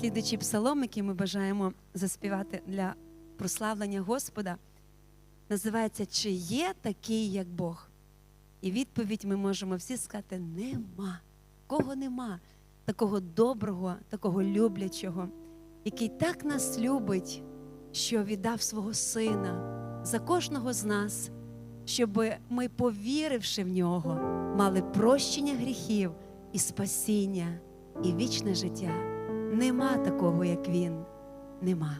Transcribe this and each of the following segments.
Слідуючий псалом, який ми бажаємо заспівати для прославлення Господа, називається Чи є такий, як Бог? І відповідь ми можемо всі сказати: нема. Кого нема? Такого доброго, такого люблячого, який так нас любить, що віддав свого сина за кожного з нас, щоб ми, повіривши в нього, мали прощення гріхів і спасіння, і вічне життя. Нема такого, як він. Нема.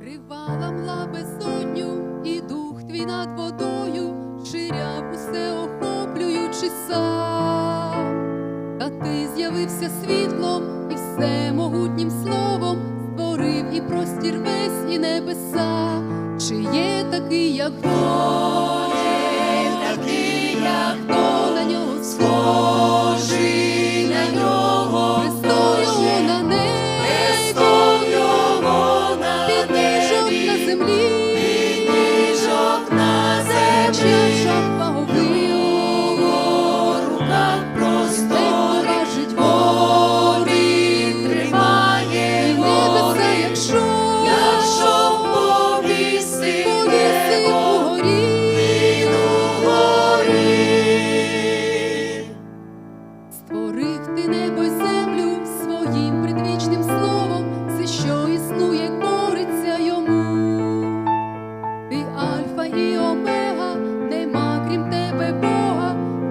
Ривала мла безодню, і дух твій над водою, ширяв усе охоплюючи сам. Та ти з'явився світлом і всемогутнім словом, створив і простір весь, і небеса. Чи є такий, як Бог?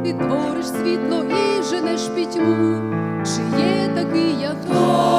Ти твориш світло і женеш пітьму. Чи є такий, як хто